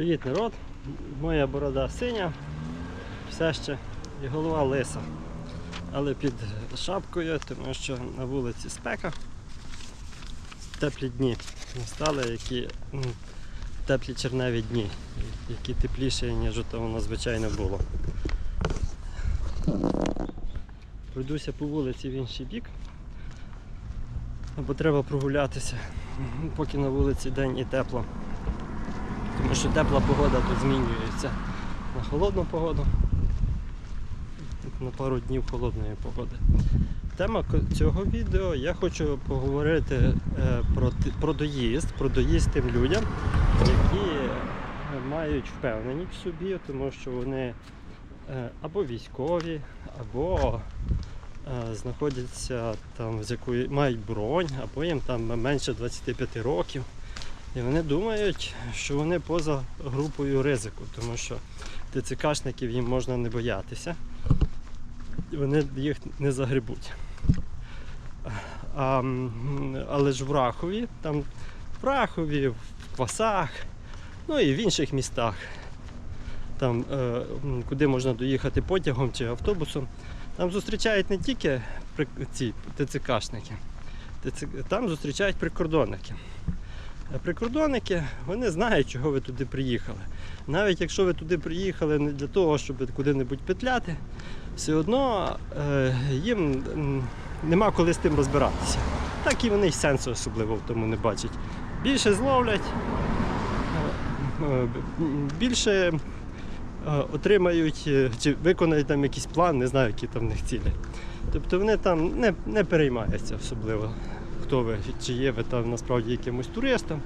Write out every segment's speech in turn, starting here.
Привіт, народ! Моя борода синя, все ще і голова лиса. Але під шапкою, тому що на вулиці спека. Теплі дні настали, які м, теплі черневі дні, які тепліші, ніж то воно звичайно було. Пройдуся по вулиці в інший бік. Бо треба прогулятися, поки на вулиці день і тепло. Тому що тепла погода тут змінюється на холодну погоду, на пару днів холодної погоди. Тема цього відео я хочу поговорити е, про, про доїзд, про доїзд тим людям, які е, мають впевненість в собі, тому що вони е, або військові, або знаходяться там, з якої мають бронь, або їм там менше 25 років. І вони думають, що вони поза групою ризику, тому що ТЦКшників їм можна не боятися. Вони їх не загребуть. А, але ж в Рахові, там в Рахові, в Квасах, ну і в інших містах, там, е, куди можна доїхати потягом чи автобусом, там зустрічають не тільки ці ТЦКшники, там зустрічають прикордонники. Прикордонники вони знають, чого ви туди приїхали. Навіть якщо ви туди приїхали не для того, щоб куди-небудь петляти, все одно е, їм нема коли з тим розбиратися. Так і вони й сенсу особливо в тому не бачать. Більше зловлять, е, е, більше е, отримають чи виконають там якийсь план, не знаю, які там в них цілі. Тобто вони там не, не переймаються особливо хто ви, чи є ви там насправді якимось туристом.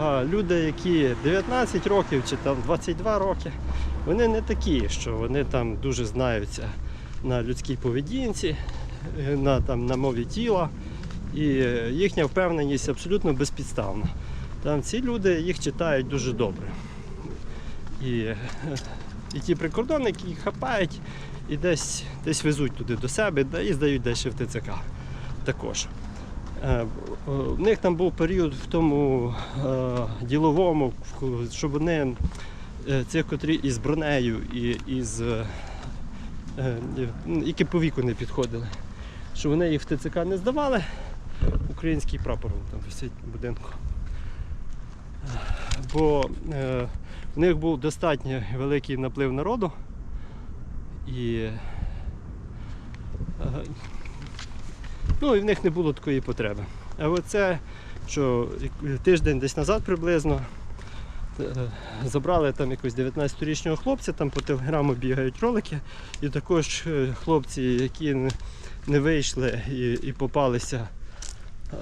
А люди, які 19 років чи там 22 роки, вони не такі, що вони там дуже знаються на людській поведінці, на, там, на мові тіла. І їхня впевненість абсолютно безпідставна. Там ці люди їх читають дуже добре. І, і ті прикордонники їх хапають і десь, десь везуть туди до себе і здають десь в ТЦК також. Е, В них там був період в тому е, діловому, щоб вони е, цих, котрі із бронею і із е, е, які по віку не підходили, що вони їх в ТЦК не здавали. Український прапор там висить будинку. Е, Бо е, в них був достатньо великий наплив народу і е, Ну і в них не було такої потреби. А оце, що тиждень десь назад приблизно е, забрали там якогось 19-річного хлопця, там по телеграму бігають ролики, і також е, хлопці, які не- вийшли і, і попалися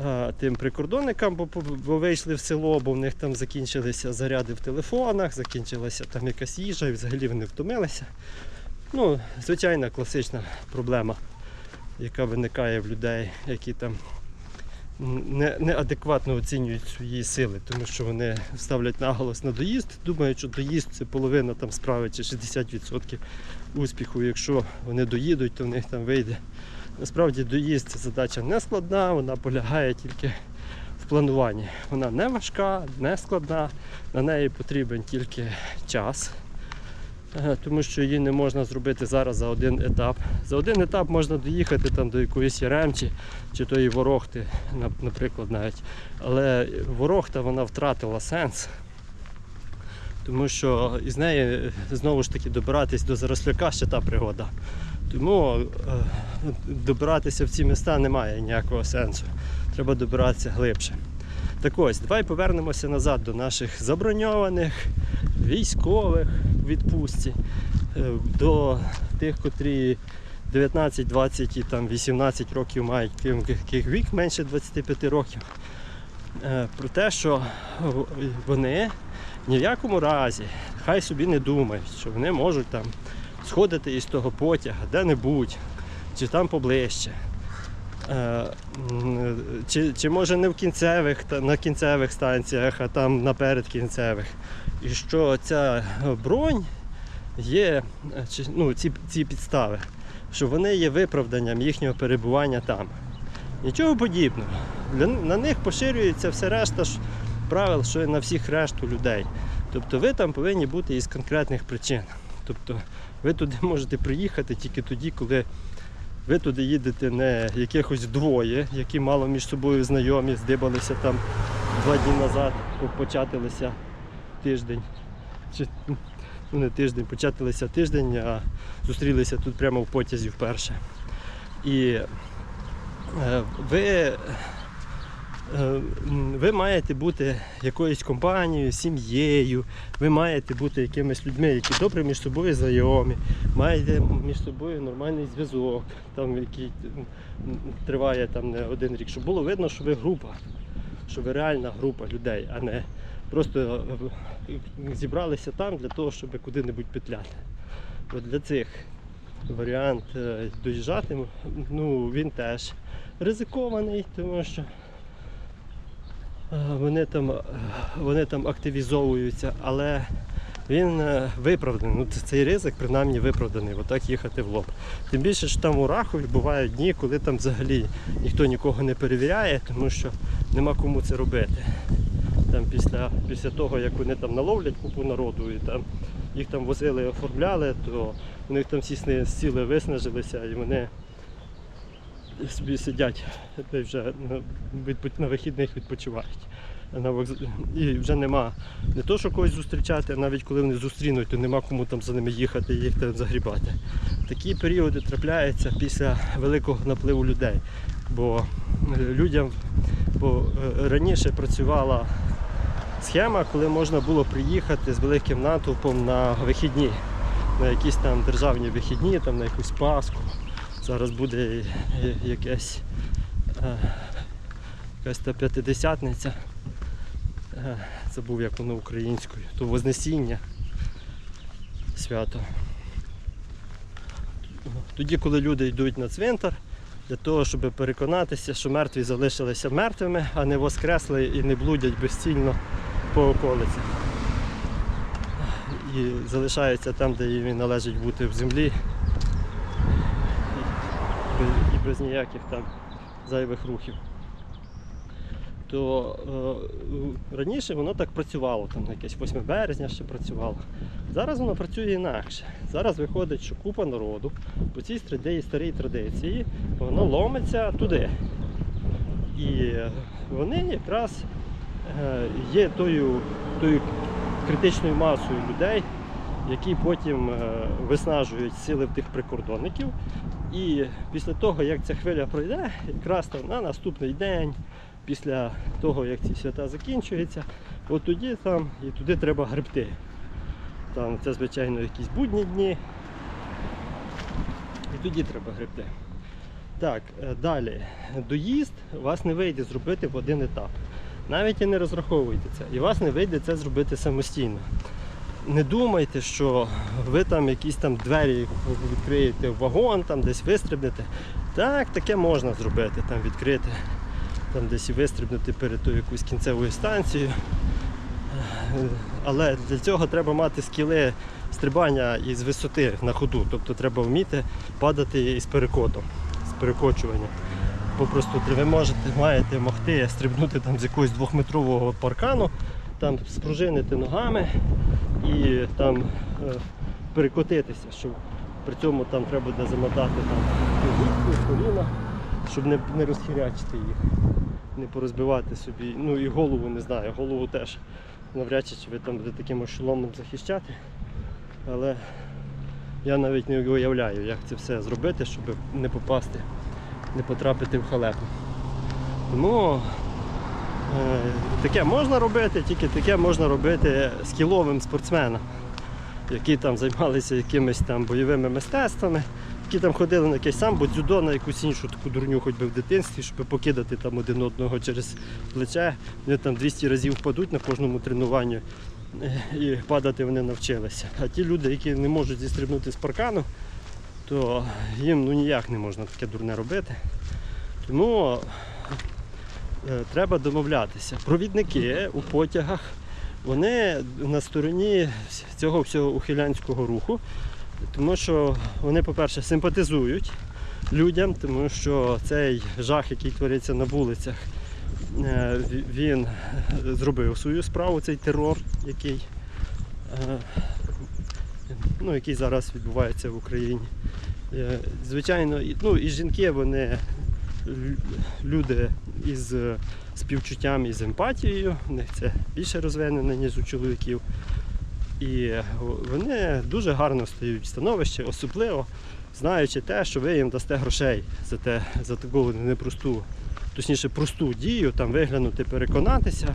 е, тим прикордонникам, бо, бо вийшли в село, бо в них там закінчилися заряди в телефонах, закінчилася там якась їжа, і взагалі вони втомилися. Ну, звичайна класична проблема яка виникає в людей, які там не, неадекватно оцінюють свої сили, тому що вони ставлять наголос на доїзд, думають, що доїзд це половина там справи чи 60% успіху. Якщо вони доїдуть, то в них там вийде. Насправді доїзд це задача не складна, вона полягає тільки в плануванні. Вона не важка, не складна, на неї потрібен тільки час. Тому що її не можна зробити зараз за один етап. За один етап можна доїхати там до якоїсь Яремчі чи тої Ворохти, наприклад, навіть. Але Ворохта вона втратила сенс. Тому що із неї е, знову ж таки добиратись до Заросляка ще та пригода. Тому е, добиратися в ці міста немає ніякого сенсу. Треба добиратися глибше. Так ось, давай повернемося назад до наших заброньованих, військових в відпустці, е, до тих, котрі 19, 20 і там 18 років мають, ким- яких вік менше 25 років. Е, Про те, що вони ні в якому разі хай собі не думають, що вони можуть там сходити із того потяга де-небудь, чи там поближче. Е, Чи, чи може не в кінцевих, на кінцевих станціях, а там наперед кінцевих. І що ця бронь є, ну, ці, ці підстави, що вони є виправданням їхнього перебування там. Нічого подібного. Для, на них поширюється все решта ж правил, що і на всіх решту людей. Тобто ви там повинні бути із конкретних причин. Тобто ви туди можете приїхати тільки тоді, коли ви туди їдете не якихось двоє, які мало між собою знайомі, здибалися там два дні назад, початилися тиждень. Чи, ну не тиждень, початилися тиждень, а зустрілися тут прямо в потязі вперше. І е, ви, ви маєте бути якоюсь компанією, сім'єю, ви маєте бути якимись людьми, які добре між собою знайомі, маєте між собою нормальний зв'язок, там, який триває там не один рік, щоб було видно, що ви група, що ви реальна група людей, а не просто е, зібралися там для того, щоб куди-небудь петляти. От для цих варіант е, доїжджати, ну він теж ризикований, тому що е, вони там, е, вони там активізовуються, але він е, виправданий. Ну, цей ризик принаймні виправданий, отак їхати в лоб. Тим більше, що там у Рахові бувають дні, коли там взагалі ніхто нікого не перевіряє, тому що нема кому це робити. Там після, після того, як вони там наловлять купу народу і там їх там возили, оформляли, то у них там всі сіли, виснажилися і вони собі сидять вже на, вихідних відпочивають. І вже нема не то, що когось зустрічати, а навіть коли вони зустрінуть, то нема кому там за ними їхати і їх там загрібати. Такі періоди трапляються після великого напливу людей. Бо е, людям бо е, раніше працювала схема, коли можна було приїхати з великим натовпом на вихідні, на якісь там державні вихідні, там на якусь Пасху. Зараз буде е, якась, е, якась та п'ятидесятниця. Е, Забув, як воно українською, то Вознесіння свято. Тоді, коли люди йдуть на цвинтар, для того, щоб переконатися, що мертві залишилися мертвими, а не воскресли і не блудять безцільно по околиці. І залишаються там, де їм належить бути в землі. Без- ніяких там зайвих рухів. То е, раніше воно так працювало, там якесь 8 березня ще працювало. Зараз воно працює інакше. Зараз виходить, що купа народу по цій старій, традиції воно ломиться туди. І вони якраз е, є тою, тою критичною масою людей, які потім е, виснажують сили в тих прикордонників. І після того, як ця хвиля пройде, якраз там на наступний день, після того, як ці свята закінчуються, от тоді там і туди треба гребти. Там це, звичайно, якісь будні дні. І тоді треба гребти. Так, е, далі. Доїзд вас не вийде зробити в один етап. Навіть і не розраховуйте це. І вас не вийде це зробити самостійно. Не думайте, що ви там якісь там двері відкриєте в вагон, там десь вистрибнете. Так, таке можна зробити, там відкрити, там десь вистрибнути перед тою якоюсь кінцевою станцією. Але для цього треба мати скіли стрибання із висоти на ходу. Тобто треба вміти падати із перекотом, з перекочуванням. Попросту ви можете, маєте могти стрибнути там з якогось двохметрового паркану, там спружинити ногами і там е, перекотитися, щоб при цьому там треба буде замотати там коліна, щоб не, не розхірячити їх, не порозбивати собі. Ну і голову не знаю, голову теж навряд чи ви там будете таким ошоломом захищати. Але я навіть не уявляю, як це все зробити, щоб не попасти, не потрапити в халепу. Тому таке можна робити, тільки таке можна робити скіловим спортсменам, які там займалися якимись там бойовими мистецтвами, які там ходили на якесь самбо, дзюдо, на якусь іншу таку дурню, хоч би в дитинстві, щоб покидати там один одного через плече. Вони там 200 разів впадуть на кожному тренуванні е, і падати вони навчилися. А ті люди, які не можуть зістрибнути з паркану, то їм ну ніяк не можна таке дурне робити. Тому е, треба домовлятися. Провідники у потягах, вони на стороні цього всього ухилянського руху, тому що вони, по-перше, симпатизують людям, тому що цей жах, який твориться на вулицях, е, він зробив свою справу, цей терор, який е, ну, який зараз відбувається в Україні. Е, Звичайно, ну, і жінки, вони люди із е, співчуттям і з емпатією, у них це більше розвинено, ніж у чоловіків. І е, вони дуже гарно стають в становище, особливо знаючи те, що ви їм дасте грошей за те, за таку непросту, точніше просту дію, там виглянути, переконатися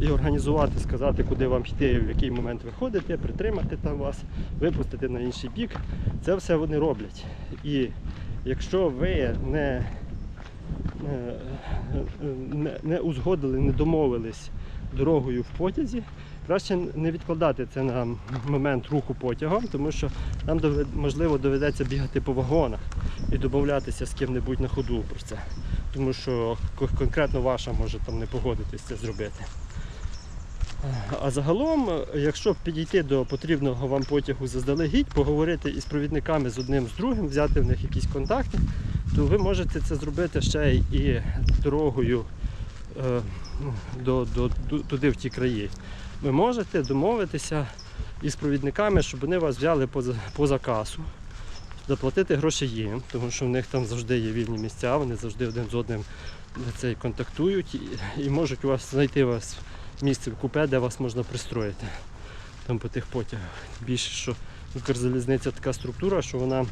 і організувати, сказати, куди вам йти, в який момент виходити, притримати там вас, випустити на інший бік. Це все вони роблять. І якщо ви не, не, не узгодили, не домовились дорогою в потязі, краще не відкладати це на момент руху потягом, тому що нам можливо доведеться бігати по вагонах і домовлятися з ким-небудь на ходу про це. Тому що конкретно ваша може там не погодитись це зробити. А загалом, якщо підійти до потрібного вам потягу заздалегідь, поговорити із провідниками з одним з другим, взяти в них якісь контакти, то ви можете це зробити ще і дорогою е, ну, до, до, до, туди в ті краї. Ви можете домовитися із провідниками, щоб вони вас взяли поза, поза касу, заплатити гроші їм, тому що в них там завжди є вільні місця, вони завжди один з одним цей, контактують і, і можуть у вас знайти вас місце в купе, де вас можна пристроїти там по тих потягах. Більше, що Укрзалізниця така структура, що вона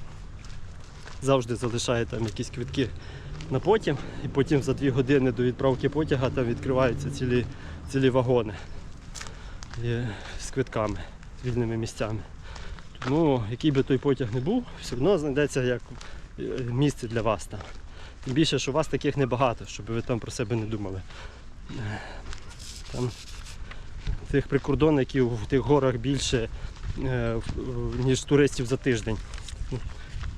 завжди залишає там якісь квитки на потім, і потім за дві години до відправки потяга там відкриваються цілі, цілі вагони з квитками, з вільними місцями. Тому який би той потяг не був, все одно знайдеться як е, місце для вас там. Тим більше, що у вас таких небагато, щоб ви там про себе не думали. Там тих прикордонників в тих горах більше, е, ніж туристів за тиждень.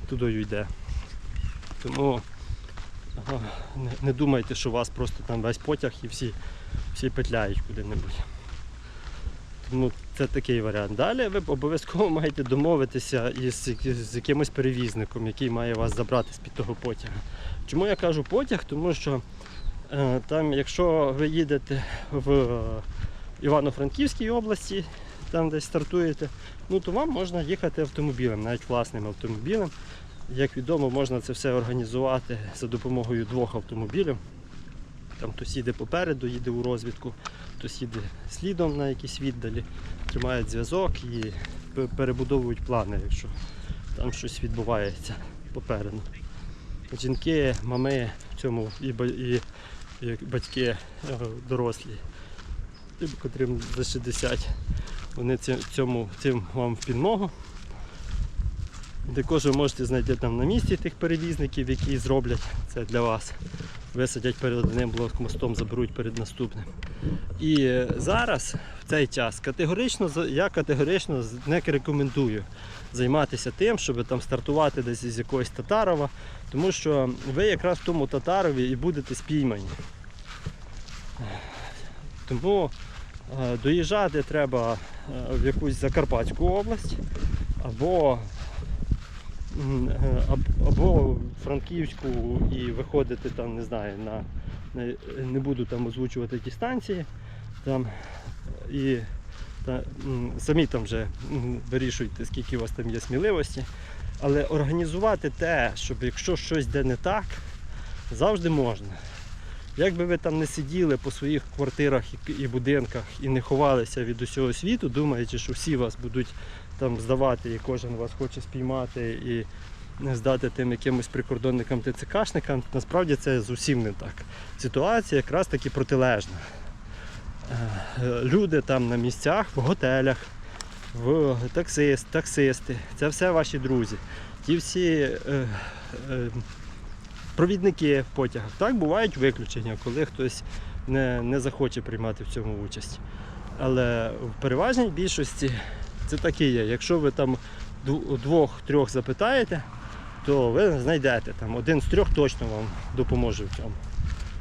Туди йде. Тому не, не думайте, що у вас просто там весь потяг і всі, всі петляють куди-небудь. Тому це такий варіант. Далі ви обов'язково маєте домовитися із, з якимось перевізником, який має вас забрати з-під того потяга. Чому я кажу потяг? Тому що е, там, якщо ви їдете в е, Івано-Франківській області, там десь стартуєте, ну то вам можна їхати автомобілем, навіть власним автомобілем. Як відомо, можна це все організувати за допомогою двох автомобілів. Там хтось їде попереду, їде у розвідку, хтось їде слідом на якійсь віддалі, тримають зв'язок і перебудовують плани, якщо там щось відбувається попереду. Жінки, мами в цьому і, і, і батьки е, дорослі, котрим за 60, вони цьому, цим вам в підмогу. Також ви можете знайти там на місці тих перевізників, які зроблять це для вас. Висадять перед одним блокмостом, заберуть перед наступним. І зараз, в цей час, категорично я категорично не рекомендую займатися тим, щоб там стартувати десь із якогось Татарова, тому що ви якраз в тому Татарові і будете спіймані. Тому доїжджати треба е, в якусь Закарпатську область або е, аб- або Франківську і виходити там, не знаю, на, не буду там озвучувати ті станції. Там, і та, самі там вже вирішуйте, скільки у вас там є сміливості. Але організувати те, щоб якщо щось йде не так, завжди можна. Як би ви там не сиділи по своїх квартирах і, будинках і не ховалися від усього світу, думаючи, що всі вас будуть там здавати, і кожен вас хоче спіймати і здати тим якимось прикордонникам ТЦКшникам, насправді це зовсім не так. Ситуація якраз таки протилежна. Е, Люди там на місцях, в готелях, в таксист, таксисти, це все ваші друзі. Ті всі е, е, провідники в потягах. Так бувають виключення, коли хтось не, не захоче приймати в цьому участь. Але в переважній більшості це так і є. Якщо ви там двох-трьох запитаєте, то ви знайдете там один з трьох точно вам допоможе в цьому.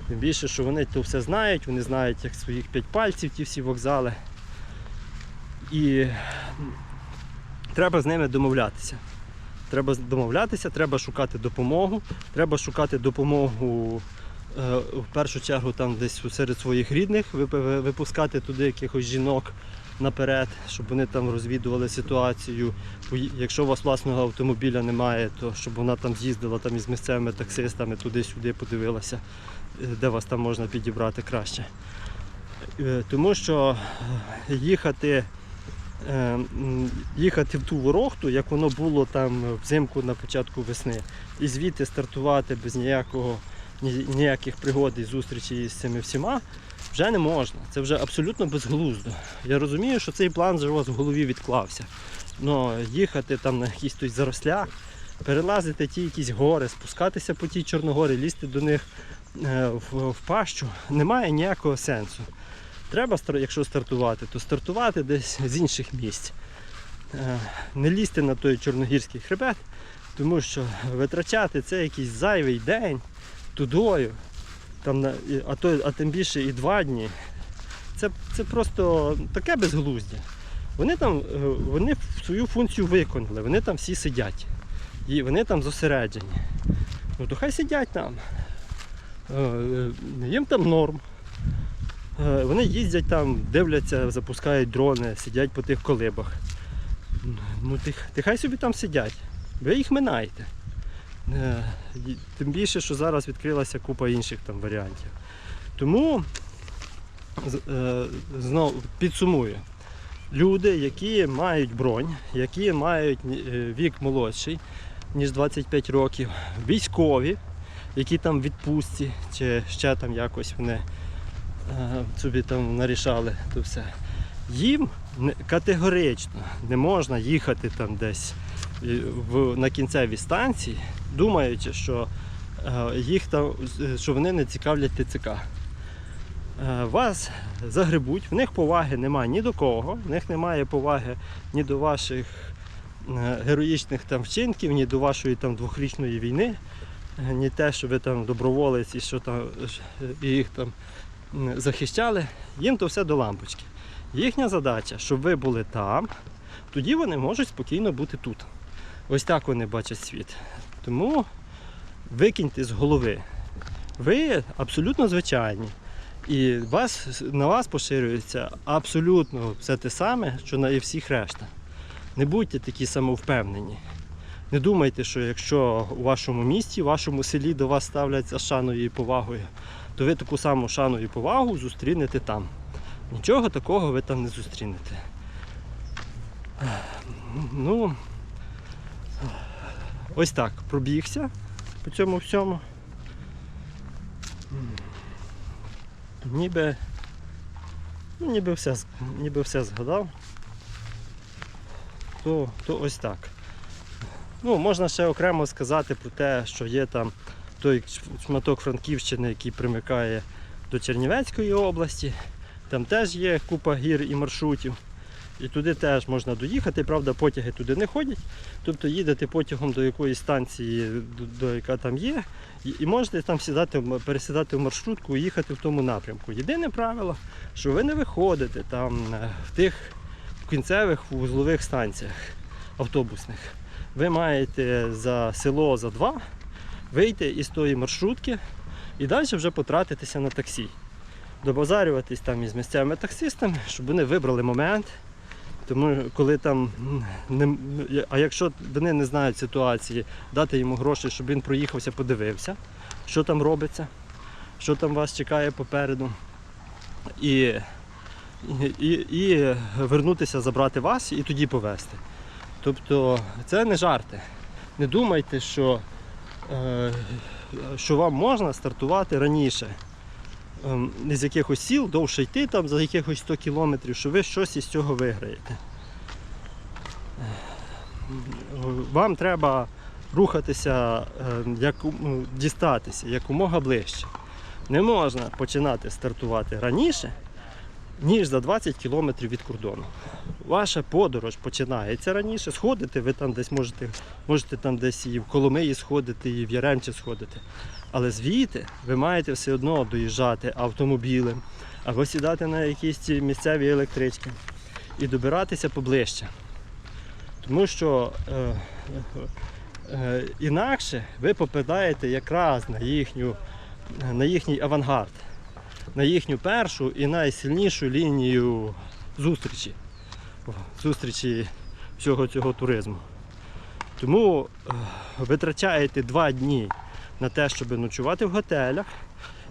Тим більше, що вони то все знають, вони знають як своїх п'ять пальців, ті всі вокзали. І треба з ними домовлятися. Треба домовлятися, треба шукати допомогу, треба шукати допомогу е, в першу чергу там десь серед своїх рідних, випускати туди якихось жінок наперед, щоб вони там розвідували ситуацію. Якщо у вас власного автомобіля немає, то щоб вона там з'їздила там із місцевими таксистами туди-сюди подивилася, е, де вас там можна підібрати краще. Е, Тому що їхати, їхати в ту ворохту, як воно було там взимку на початку весни, і звідти стартувати без ніякого, ніяких пригод і зустрічей з цими всіма, вже не можна. Це вже абсолютно безглуздо. Я розумію, що цей план вже у вас в голові відклався. Але їхати там на якісь той зарослях, перелазити ті якісь гори, спускатися по тій Чорногорі, лізти до них е, в пащу, немає ніякого сенсу. Треба, якщо стартувати, то стартувати десь з інших місць. Е, Не лізти на той чорногірський хребет, тому що витрачати це якийсь зайвий день тудою, там, а, то, а тим більше і два дні. Це, це просто таке безглуздя. Вони там е, вони свою функцію виконали, вони там всі сидять. І вони там зосереджені. Ну то хай сидять там. Е, Їм там норм. Е, Вони їздять там, дивляться, запускають дрони, сидять по тих колибах. Ну, ти, ти собі там сидять. Ви їх минаєте. Е, Тим більше, що зараз відкрилася купа інших там варіантів. Тому е, підсумую. Люди, які мають бронь, які мають вік молодший, ніж 25 років, військові, які там відпустці, чи ще там якось вони собі там нарішали то все. Їм категорично не можна їхати там десь е, на кінцевій станції, думаючи, що, е, їх там, е, що вони не цікавлять ТЦК. Е, Вас загребуть, в них поваги немає ні до кого, в них немає поваги ні до ваших е, героїчних там вчинків, ні до вашої там двохрічної війни, е, ні те, що ви там доброволець і що там е, і їх там захищали. Їм то все до лампочки. Їхня задача, щоб ви були там, тоді вони можуть спокійно бути тут. Ось так вони бачать світ. Тому викиньте з голови. Ви абсолютно звичайні. І вас, на вас поширюється абсолютно все те саме, що на і всіх решта. Не будьте такі самовпевнені. Не думайте, що якщо у вашому місті, у вашому селі до вас ставляться шаною і повагою, то ви таку саму шану і повагу зустрінете там. Нічого такого ви там не зустрінете. Ну, ось так, пробігся по цьому всьому. Ніби, ну, ніби, все, ніби все згадав. То, то ось так. Ну, можна ще окремо сказати про те, що є там той шматок Франківщини, який примикає до Чернівецької області. Там теж є купа гір і маршрутів. І туди теж можна доїхати, правда, потяги туди не ходять. Тобто їдете потягом до якоїсь станції, до, до яка там є, і, і можете там сідати, пересідати в маршрутку і їхати в тому напрямку. Єдине правило, що ви не виходите там е, в тих кінцевих вузлових станціях автобусних. Ви маєте за село за два вийти із тої маршрутки і далі вже потратитися на таксі. Добазарюватись там із місцевими таксистами, щоб вони вибрали момент. Тому коли там не, а якщо вони не знають ситуації, дати йому гроші, щоб він проїхався, подивився, що там робиться, що там вас чекає попереду. І, і, і вернутися, забрати вас і тоді повезти. Тобто це не жарти. Не думайте, що, що вам можна стартувати раніше. Ем, з якихось сіл, довше йти там за якихось 100 кілометрів, що ви щось із цього виграєте. Вам треба рухатися, е, яку- ну, дістатися якомога ближче. Не можна починати стартувати раніше, ніж за 20 кілометрів від кордону. Ваша подорож починається раніше. Сходити, ви там десь можете, можете там десь і в Коломиї сходити, і в Яремче сходити. Але звідти ви маєте все одно доїжджати автомобілем або сідати на якісь місцеві електрички і добиратися поближче. Тому що е, е, інакше ви попадаєте якраз на, їхню, на їхній авангард, на їхню першу і найсильнішу лінію зустрічі. Зустрічі всього цього туризму. Тому е, витрачаєте два дні на те, щоб ночувати в готелях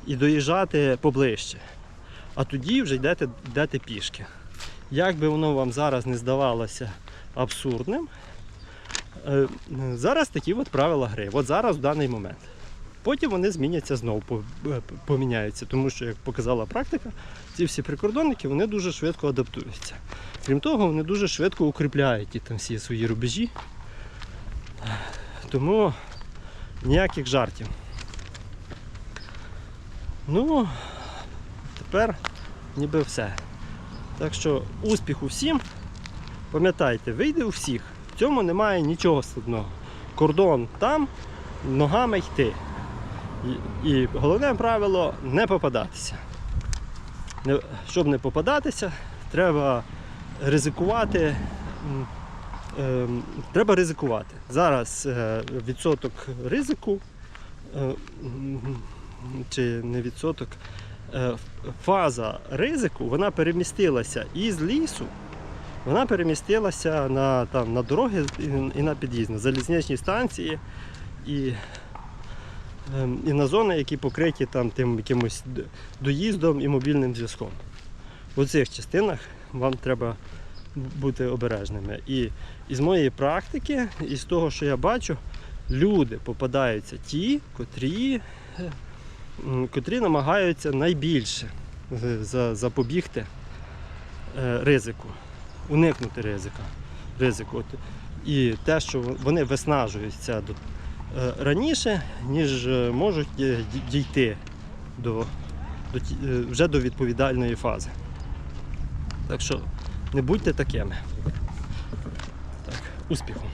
і доїжджати поближче. А тоді вже йдете, йдете пішки. Як би воно вам зараз не здавалося абсурдним, е, зараз такі от правила гри. От зараз в даний момент. Потім вони зміняться знову, е, поміняються, тому що, як показала практика, ці всі прикордонники вони дуже швидко адаптуються. Крім того, вони дуже швидко укріпляють ті там всі свої рубежі. Тому ніяких жартів. Ну, тепер ніби все. Так що успіху всім. Пам'ятайте, вийде у всіх. В цьому немає нічого складного. Кордон там, ногами йти. І, і головне правило не попадатися. Щоб не попадатися, треба ризикувати. ем, треба ризикувати. Зараз е, відсоток ризику, е, чи не відсоток, е, фаза ризику вона перемістилася із лісу, вона перемістилася на, там, на дороги і на під'їзд, на залізничні станції і, ем, і на зони, які покриті там, тим якимось доїздом і мобільним зв'язком. У цих частинах вам треба бути обережними. І із моєї практики, і з того, що я бачу, люди попадаються ті, котрі, е, котрі намагаються найбільше е, запобігти е, ризику, уникнути ризика. ризику. І те, що вони виснажуються до, раніше, ніж е, можуть е, дійти до, до, е, вже до відповідальної фази. Так що не будьте такими. Так, успіху!